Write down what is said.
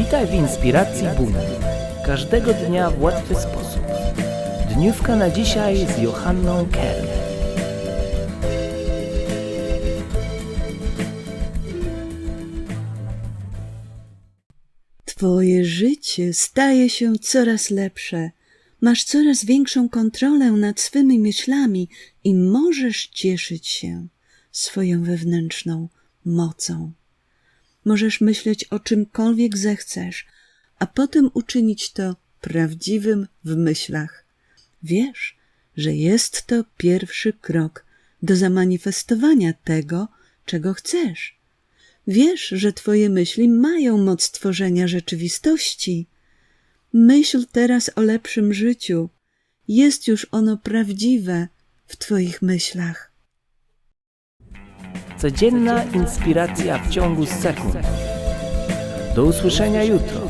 Witaj w inspiracji Buna. Każdego dnia w łatwy sposób. Dniówka na dzisiaj z Johanną Kerr. Twoje życie staje się coraz lepsze. Masz coraz większą kontrolę nad swymi myślami i możesz cieszyć się swoją wewnętrzną mocą. Możesz myśleć o czymkolwiek zechcesz, a potem uczynić to prawdziwym w myślach. Wiesz, że jest to pierwszy krok do zamanifestowania tego, czego chcesz. Wiesz, że Twoje myśli mają moc tworzenia rzeczywistości. Myśl teraz o lepszym życiu. Jest już ono prawdziwe w Twoich myślach. Codzienna inspiracja w ciągu sekund. Do usłyszenia jutro.